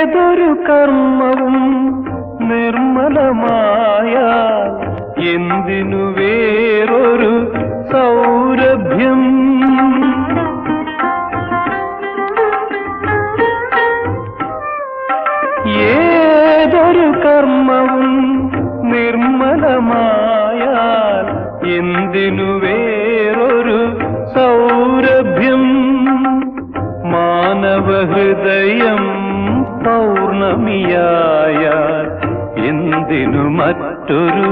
ഏതൊരു കർമ്മവും നിർമ്മലമായ എന്തിനു വേറൊരു സൗരഭ്യം? ഏതൊരു കർമ്മവും നിർമ്മലമായ എന്തിനു വേറൊരു സൗരഭ്യം? മാനവഹൃദയം പൗർണമിയായാൽ എന്തിനു മറ്റൊരു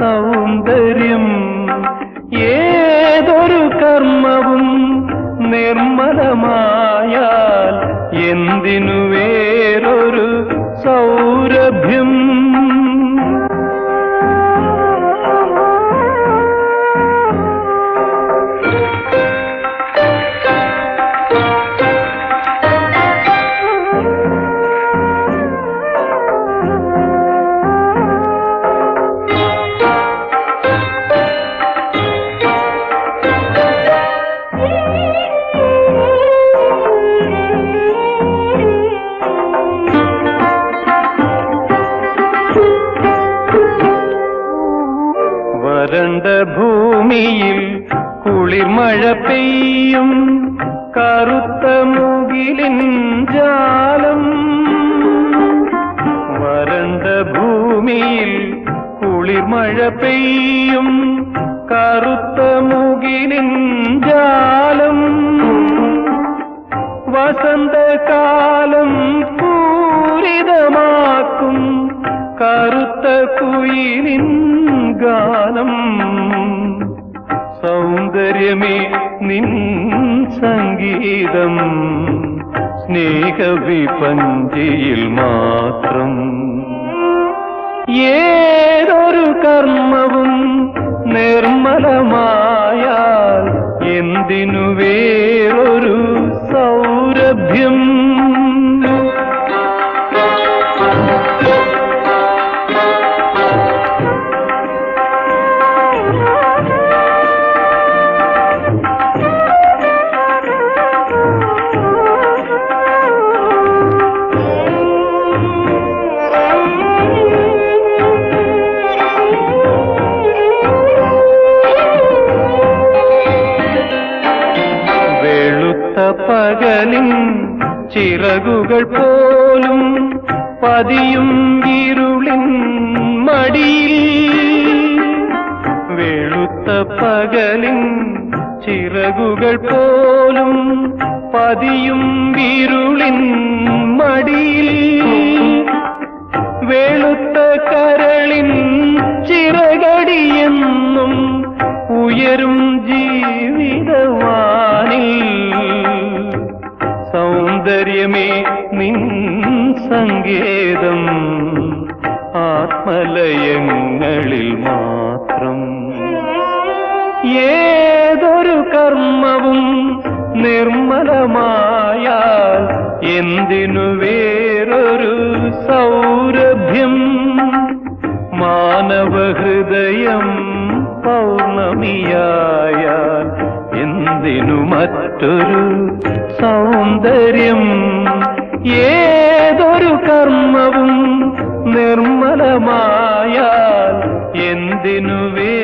സൗന്ദര്യം? ഏതൊരു കർമ്മവും നിർമ്മലമായാൽ എന്തിനു വരണ്ട ഭൂമിയിൽ കുളിർമഴ പെയ്യും. കറുത്ത മുകിലിൻ ജാലം. വരണ്ട ഭൂമിയിൽ കുളിർമഴ പെയ്യും. കറുത്ത മുകിലിൻ ജാലം. വസന്തകാലം പൂരിതമാക്കും. കറുത്ത കുയിലിൻ സൗന്ദര്യമേ നിൻ സംഗീതം സ്നേഹവിപഞ്ചിയിൽ മാത്രം. ഏതൊരു കർമ്മവും നിർമ്മലമായാൽ എന്തിനു വേറൊരു സൗരഭ്യം? പകലിൻ ചിറകുകൾ പോലും പതിയും ഇരുളിൻ മടിയിൽ. വെളുത്ത പകലിൻ ചിറകുകൾ പോലും പതിയും ഇരുളിൻ മടിയിൽ. വെളുത്ത കരളിൻ ചിറകടിയെന്നും ഉയരും ജീവിതവാനിൽ സൗന്ദര്യമേ നിൻ സങ്കേതം ആത്മലയങ്ങളിൽ മാത്രം. ഏതൊരു കർമ്മവും നിർമ്മലമായാൽ എന്തിനു വേറൊരു സൗരഭ്യം? മാനവഹൃദയം പൗർണമിയായാൽ എന്തിനു മറ്റൊരു സൗന്ദര്യം ഏതൊരു കർമ്മവും നിർമ്മലമായാൽ എന്തിനു വേ